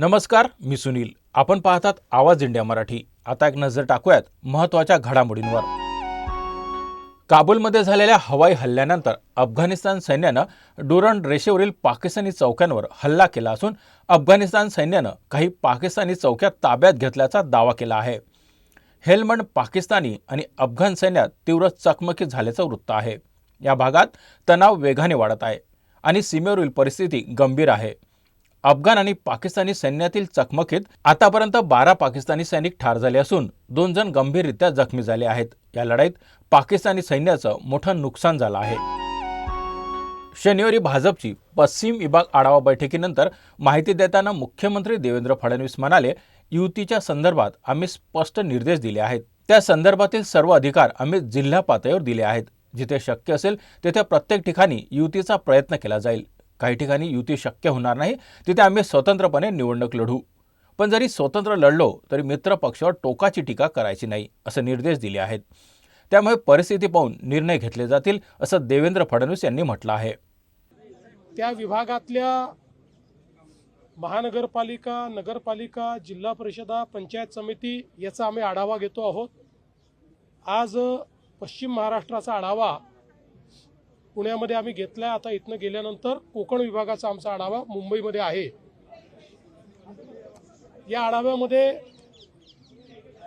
नमस्कार मी सुनील. आपण पाहतात आवाज इंडिया मराठी. आता एक नजर टाकूयात महत्त्वाच्या घडामोडींवर. काबूलमध्ये झालेल्या हवाई हल्ल्यानंतर अफगाणिस्तान सैन्यानं डुरंड रेषेवरील पाकिस्तानी चौक्यांवर हल्ला केला असून अफगाणिस्तान सैन्यानं काही पाकिस्तानी चौक्या ताब्यात घेतल्याचा दावा केला आहे. हेलमंड पाकिस्तानी आणि अफगाण सैन्यात तीव्र चकमकी झाल्याचं वृत्त आहे. या भागात तणाव वेगाने वाढत आहे आणि सीमेवरील परिस्थिती गंभीर आहे. अफगाण आणि पाकिस्तानी सैन्यातील चकमकीत आतापर्यंत बारा पाकिस्तानी सैनिक ठार झाले असून दोन जण गंभीररित्या जखमी झाले आहेत. या लढाईत पाकिस्तानी सैन्याचं मोठं नुकसान झालं आहे. शनिवारी भाजपची पश्चिम विभाग आढावा बैठकीनंतर माहिती देताना मुख्यमंत्री देवेंद्र फडणवीस म्हणाले युतीच्या संदर्भात आम्ही स्पष्ट निर्देश दिले आहेत. त्या संदर्भातील सर्व अधिकार आम्ही जिल्हा पातळीवर दिले आहेत. जिथे शक्य असेल तिथे प्रत्येक ठिकाणी युतीचा प्रयत्न केला जाईल. काही ठिकाणी युती शक्य होणार नाही. तिथे आम्ही स्वतंत्रपणे निवडणूक लढू. पण जरी स्वतंत्र लढलो तरी मित्र पक्षावर टोकाची टीका करायची नाही असे निर्देश दिले आहेत. त्यामुळे परिस्थिती पाहून निर्णय घेतले जातील असं देवेंद्र फडणवीस यांनी म्हटलं आहे. त्या विभागातल्या महानगरपालिका नगरपालिका जिल्हा परिषदा पंचायत समिती याचा आम्ही आढावा घेतो आहोत. आज पश्चिम महाराष्ट्राचा आढावा पुण्यामध्ये आम्ही घेतला आहे आता इथनं गेल्यानंतर कोकण विभागाचा आमचा आढावा मुंबईमध्ये आहे. या आढाव्यामध्ये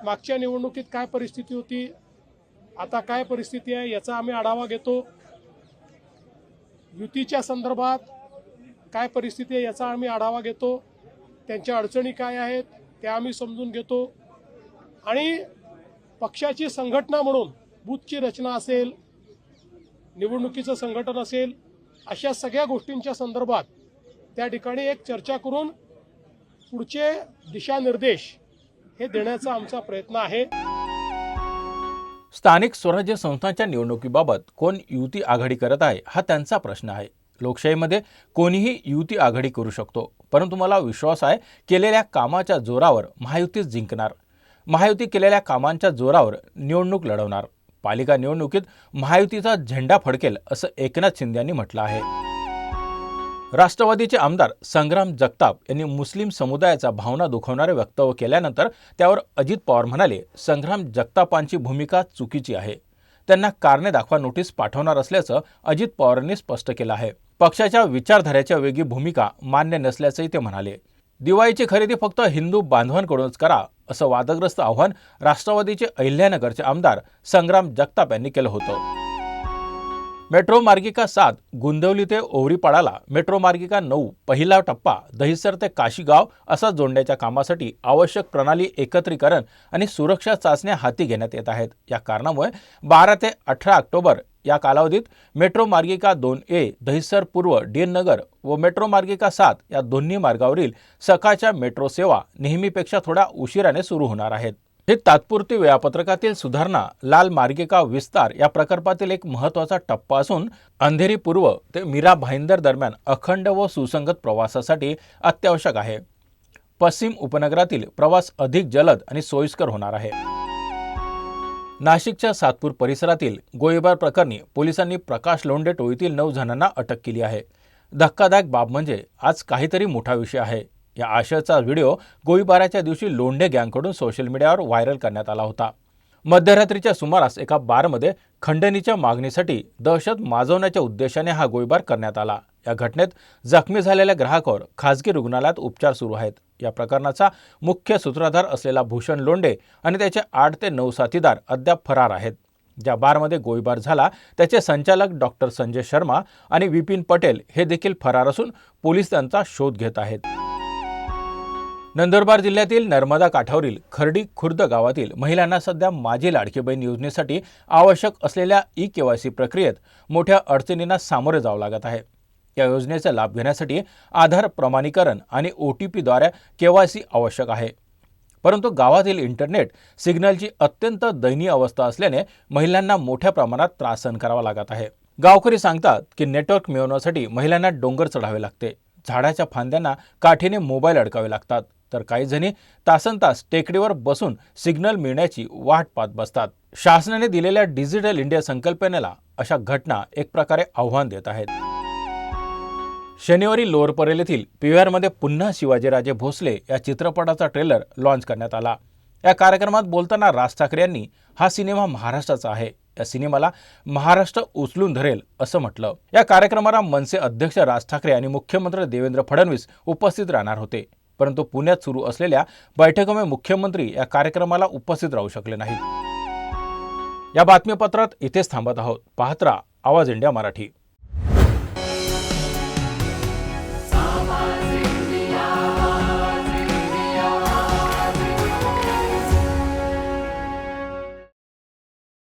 मागच्या निवडणुकीत काय परिस्थिती होती आता काय परिस्थिती आहे याचा आम्ही आढावा घेतो. युतीच्या संदर्भात काय परिस्थिती आहे याचा आम्ही आढावा घेतो. त्यांच्या अडचणी काय आहेत त्या आम्ही समजून घेतो. आणि पक्षाची संघटना म्हणून बूथची रचना असेल निवडणुकीचं संघटन असेल अशा सगळ्या गोष्टींच्या संदर्भात त्या ठिकाणी एक चर्चा करून पुढचे दिशानिर्देश हे देण्याचा आमचा प्रयत्न आहे. स्थानिक स्वराज्य संस्थांच्या निवडणुकीबाबत कोण युती आघाडी करत आहे हा त्यांचा प्रश्न आहे. लोकशाहीमध्ये कोणीही युती आघाडी करू शकतो परंतु मला विश्वास आहे केलेल्या कामाच्या जोरावर महायुतीच जिंकणार. महायुती केलेल्या कामांच्या जोरावर निवडणूक लढवणार. पालिका निवडणुकीत महायुतीचा झेंडा फडकेल असं एकनाथ शिंदे यांनी म्हटलं आहे. राष्ट्रवादीचे आमदार संग्राम जगताप यांनी मुस्लिम समुदायाचा भावना दुखवणारे वक्तव्य केल्यानंतर त्यावर अजित पवार म्हणाले संग्राम जगतापांची भूमिका चुकीची आहे. त्यांना कारणे दाखवा नोटीस पाठवणार असल्याचं अजित पवारांनी स्पष्ट केलं आहे. पक्षाच्या विचारधाऱ्याच्या वेगळी भूमिका मान्य नसल्याचंही ते म्हणाले. दिवाळीची खरेदी फक्त हिंदू बांधवांकडूनच करा असं वादग्रस्त आव्हान राष्ट्रवादीचे अहिल्यानगरचे आमदार संग्राम जगताप यांनी केलं होतं. मेट्रो मार्गिका सात गुंदवली ते ओवरीपाडाला मेट्रो मार्गिका नऊ पहिला टप्पा दहिसर ते काशीगाव असा जोडण्याच्या कामासाठी आवश्यक प्रणाली एकत्रीकरण आणि सुरक्षा चाचण्या हाती घेण्यात येत आहेत. या कारणामुळे बारा ते अठरा ऑक्टोबर या कालावधीत मेट्रो मार्गिका दोन ए दहिसर पूर्व डी नगर व मेट्रो मार्गिका सात या दोन्ही मार्गावरील सकाळच्या मेट्रो सेवा नेहमीपेक्षा थोड्या उशिराने सुरू होणार आहेत. हे तात्पुरती वेळापत्रकातील सुधारणा लाल मार्गिका विस्तार या प्रकल्पातील एक महत्त्वाचा टप्पा असून अंधेरी पूर्व ते मीरा भाईंदर दरम्यान अखंड व सुसंगत प्रवासासाठी अत्यावश्यक आहे. पश्चिम उपनगरातील प्रवास अधिक जलद आणि सोयीस्कर होणार आहे. नाशिकच्या सातपूर परिसरातील गोळीबार प्रकरणी पोलिसांनी प्रकाश लोंढे टोळीतील नऊ जणांना अटक केली आहे. धक्कादायक बाब म्हणजे आज काहीतरी मोठा विषय आहे. या आशयाचा व्हिडिओ गोळीबाराच्या दिवशी लोंढे गँगकडून सोशल मीडियावर व्हायरल करण्यात आला होता. मध्यरात्रीच्या सुमारास एका बारमध्ये खंडणीच्या मागणीसाठी दहशत माजवण्याच्या उद्देशाने हा गोळीबार करण्यात आला. या घटनेत जखमी झालेल्या ग्राहकावर खासगी रुग्णालयात उपचार सुरू आहेत. या प्रकरणाचा मुख्य सूत्रधार असलेला भूषण लोंढे आणि त्याचे आठ ते नऊ साथीदार अद्याप फरार आहेत. ज्या बारमध्ये गोळीबार झाला त्याचे संचालक डॉक्टर संजय शर्मा आणि विपिन पटेल हे देखील फरार असून पोलीस त्यांचा शोध घेत आहेत. नंदुरबार जिल्ह्यातील नर्मदा काठावरील खर्डी खुर्द गावातील महिलांना सध्या माझी लाडकी बहीण योजनेसाठी आवश्यक असलेल्या ई के वाय सी प्रक्रियेत मोठ्या अडचणींना सामोरे जावं लागत आहे. या योजनेचा लाभ घेण्यासाठी आधार प्रमाणीकरण आणि ओ टी पीद्वारे के वाय सी आवश्यक आहे. परंतु गावातील इंटरनेट सिग्नलची अत्यंत दयनीय अवस्था असल्याने महिलांना मोठ्या प्रमाणात त्रास सहन करावा लागत आहे. गावकरी सांगतात की नेटवर्क मिळवण्यासाठी महिलांना डोंगर चढावे लागते. झाडाच्या फांद्यांना काठीने मोबाईल अडकावे लागतात. तर काही जणी तासन तास टेकडीवर बसून सिग्नल मिळण्याची वाट पाहत बसतात. शासनाने दिलेल्या डिजिटल इंडिया संकल्पनेला अशा घटना एक प्रकारे आव्हान देत आहेत. शनिवारी लोअर परेल येथील पीव्हीआरमध्ये पुन्हा शिवाजीराजे भोसले या चित्रपटाचा ट्रेलर लॉन्च करण्यात आला. या कार्यक्रमात बोलताना राज ठाकरे यांनी हा सिनेमा महाराष्ट्राचा आहे. या सिनेमाला महाराष्ट्र उचलून धरेल असं म्हटलं. या कार्यक्रमाला मनसे अध्यक्ष राज ठाकरे आणि मुख्यमंत्री देवेंद्र फडणवीस उपस्थित राहणार होते. परंतु पुण्यात सुरू असलेल्या बैठकीमुळे मुख्यमंत्री या कार्यक्रमाला उपस्थित राहू शकले नाहीत. या बातमीपत्रात इथेच थांबत आहोत. पाहत्रा आवाज इंडिया मराठी.